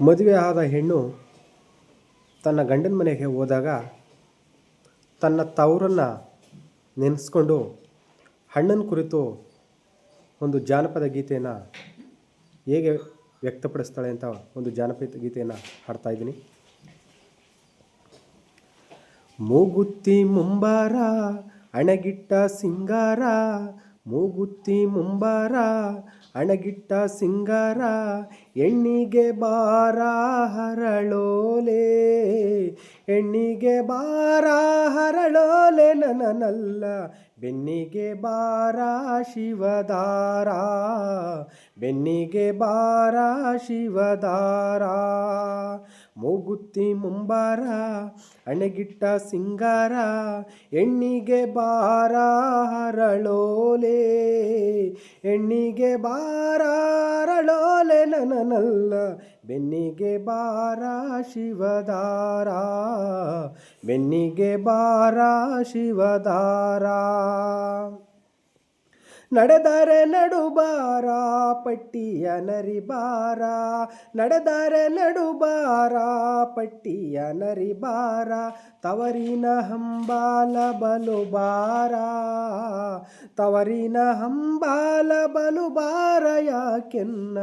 ಮದುವೆ ಆದ ಹೆಣ್ಣು ತನ್ನ ಗಂಡನ ಮನೆಗೆ ಹೋದಾಗ ತನ್ನ ತವರನ್ನು ನೆನೆಸ್ಕೊಂಡು ಹಣ್ಣನ ಕುರಿತು ಒಂದು ಜಾನಪದ ಗೀತೆಯನ್ನು ಹೇಗೆ ವ್ಯಕ್ತಪಡಿಸ್ತಾಳೆ ಅಂತ ಒಂದು ಜಾನಪದ ಗೀತೆಯನ್ನು ಹಾಡ್ತಾ ಇದ್ದೀನಿ. ಮೂಗುತ್ತಿ ಮುಂಬಾರ, ಅಣಗಿಟ್ಟ ಸಿಂಗಾರ, ಮೂಗುತ್ತಿ ಮುಂಬಾರ ಅಣಗಿಟ್ಟ ಸಿಂಗಾರ, ಎಣ್ಣಿಗೆ ಬಾರ ಹರಳೋಲೆ ಎಣ್ಣಿಗೆ ಬಾರ ಹರಳೋಲೆ ನನನಲ್ಲ ಬೆನ್ನಿಗೆ ಬಾರ ಶಿವದಾರ, ಬೆನ್ನಿಗೆ ಬಾರ ಶಿವದಾರ. ಮೂಗುತ್ತಿ ಮುಂಬಾರ, ಅಣಗಿಟ್ಟ ಸಿಂಗಾರ, ಎಣ್ಣಿಗೆ ಬಾರ ಹರಳೋಲೆ ಎಣ್ಣಿಗೆ ಬಾರಾರಳೋಲೆ ನನನಲ್ಲ ಬೆನ್ನಿಗೆ ಬಾರ ಶಿವದಾರ. ಬೆನ್ನಿಗೆ ಬಾರ ಶಿವದಾರ. ನಡೆದರೆ ನಡುಬಾರ, ಪಟ್ಟಿಯ ನರಿಬಾರ. ನಡೆದರೆ ನಡುಬಾರ, ಪಟ್ಟಿಯ ನರಿಬಾರ. ತವರಿನ ಹಂಬಾಲ ಬಲು ಬಾರ. ತವರಿನ ಹಂಬಾಲ ಬಲು ಬಾರ, ಯಾಕೆನ್ನ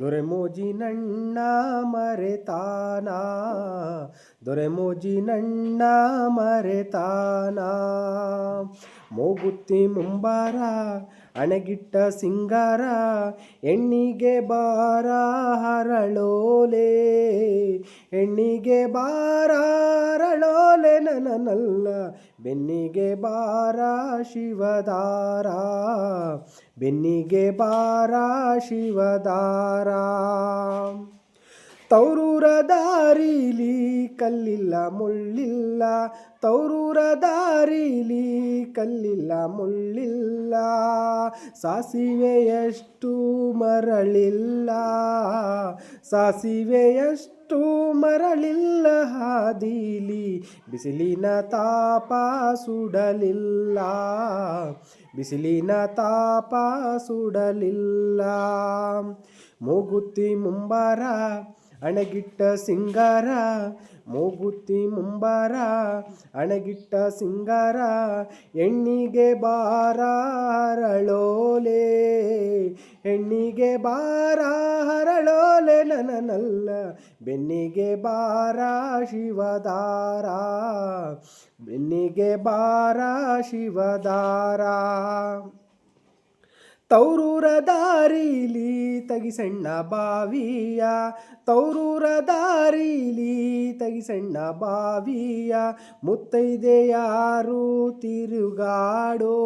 ದೊರೆಮೋಜಿನಣ್ಣ ಮರೆತಾನ? ದೊರೆಮೋಜಿನಣ್ಣ ಮರೆತಾನ? ಮೂಗುತ್ತಿ ಮುಂಬಾರ ಅಣಗಿಟ್ಟ ಸಿಂಗಾರ, ಎಣ್ಣಿಗೆ ಬಾರ ಹರಳೋಲೆ. ಎಣ್ಣಿಗೆ ಬಾರ ಹರಳೋಲೆ ನನನಲ್ಲ ಬೆನ್ನಿಗೆ ಬಾರ ಶಿವದಾರ. ಬೆನ್ನಿಗೆ ಬಾರ ಶಿವದಾರ. ತೌರೂರ ದಾರಿಲಿ ಕಲ್ಲಿಲ್ಲ, ಮುಳ್ಳಿಲ್ಲ. ತೌರೂರ ದಾರಿಲಿ ಕಲ್ಲಿಲ್ಲ, ಮುಳ್ಳಿಲ್ಲ. ಸಾಸಿವೆಯಷ್ಟು ಮರಳಿಲ್ಲ. ಸಾಸಿವೆಯಷ್ಟು ಮರಳಿಲ್ಲ ಹಾದಿಲಿ ಬಿಸಿಲಿನ ತಾಪ ಸುಡಲಿಲ್ಲ. ಬಿಸಿಲಿನ ತಾಪ ಸುಡಲಿಲ್ಲ. ಮೂಗುತ್ತಿ ಮುಂಬಾರ ಅಣಗಿಟ್ಟ ಸಿಂಗಾರ ಮೂಗುತ್ತಿ ಮುಂಬಾರ, ಅಣಗಿಟ್ಟ ಸಿಂಗಾರ, ಎಣ್ಣಿಗೆ ಬಾರ ಹರಳೋಲೆ ಹೆಣ್ಣಿಗೆ ಬಾರ ಹರಳೋಲೆ ನನನಲ್ಲ ಬೆನ್ನಿಗೆ ಬಾರ ಶಿವದಾರ, ಬೆನ್ನಿಗೆ ಬಾರ ಶಿವದಾರ. ತೌರೂರ ದಾರಿಲಿ ತಗಿಸಣ್ಣ ಬಾವಿಯ, ತೌರೂರ ದಾರಿಲಿ ತಗಿಸಣ್ಣ ಬಾವಿಯ, ಮುತ್ತೈದೆ ಯಾರು ತಿರುಗಾಡೋ,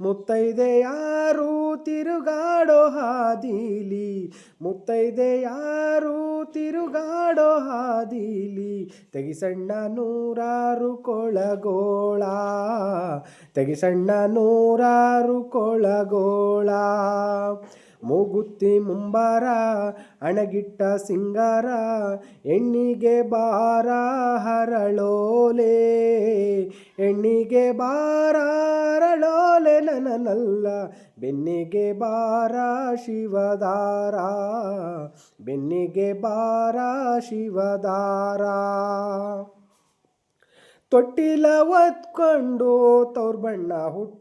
ಮುತ್ತೈದೆ ಯಾರು ತಿರುಗಾಡೋ ಹಾದಿಲಿ, ಮುತ್ತೈದೆ ಯಾರು ತಿರುಗಾಡೋ ಹಾದಿಲಿ, ತೆಗಿಸಣ್ಣ ನೂರಾರು ಕೊಳಗೋಳ, ತೆಗಿಸಣ್ಣ ನೂರಾರು ಕೊಳಗೋಳ ಮೂಗುತ್ತಿ ಮುಂಬಾರ, ಅಣಗಿಟ್ಟ ಸಿಂಗಾರ, ಎಣ್ಣಿಗೆ ಬಾರ, ಹರಳೋಲೆ. ಎಣ್ಣಿಗೆ ಬಾರ, ಹರಳೋಲೆ ನನನಲ್ಲ ಬೆನ್ನಿಗೆ ಬಾರ, ಶಿವದಾರ. ಬೆನ್ನಿಗೆ ಬಾರ, ಶಿವದಾರ. ತೊಟ್ಟಿಲ ಒತ್ಕೊಂಡು ತವ್ರ ಬಣ್ಣ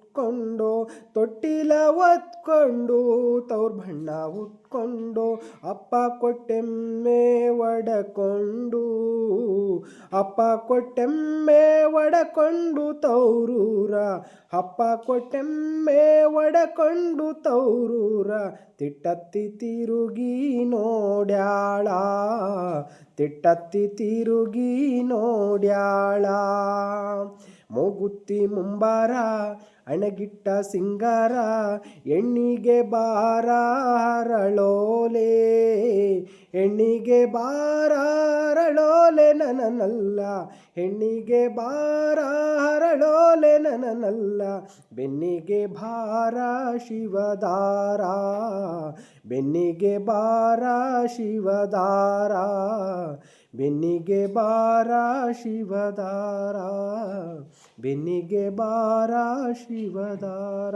ಹುಟ್ಕೊಂಡು ತೊಟ್ಟಿಲ ಒತ್ಕೊಂಡು ತವ್ರ ಬಣ್ಣ ಉತ್ಕೊಂಡು, ಅಪ್ಪ ಕೊಟ್ಟೆಮ್ಮೆ ಒಡಕೊಂಡು, ಅಪ್ಪ ಕೊಟ್ಟೆಮ್ಮೆ ಒಡಕೊಂಡು ತೌರೂರ, ಅಪ್ಪ ಕೊಟ್ಟೆಮ್ಮೆ ಒಡಕೊಂಡು ತೌರೂರ, ತಿಟ್ಟತ್ತಿ ತಿರುಗಿ ನೋಡ್ಯಾಳ, ತಿಟ್ಟತ್ತಿ ತಿರುಗಿ ನೋಡ್ಯಾಳ. ಮೂಗುತ್ತಿ ಮುಂಬಾರ ಅಣಗಿಟ್ಟ ಸಿಂಗಾರ, ಎಣ್ಣಿಗೆ ಬಾರ ಎಣ್ಣಿಗೆ ಹೆಣ್ಣಿಗೆ ಬಾರ ಹರಳೋಲೆ ನನನಲ್ಲ ಹೆಣ್ಣಿಗೆ ಬಾರ ಹರಳೋಲೆ ನನನಲ್ಲ. ಬೆನ್ನಿಗೆ ಭಾರ ಶಿವದಾರ, ಬೆನ್ನಿಗೆ ಬಾರ ಶಿವದಾರ. ಬೆನ್ನಿಗೆ ಬಾರ ಶಿವದಾರ ಬೆನ್ನಿಗೆ ಬಾರ ಶಿವದಾರ.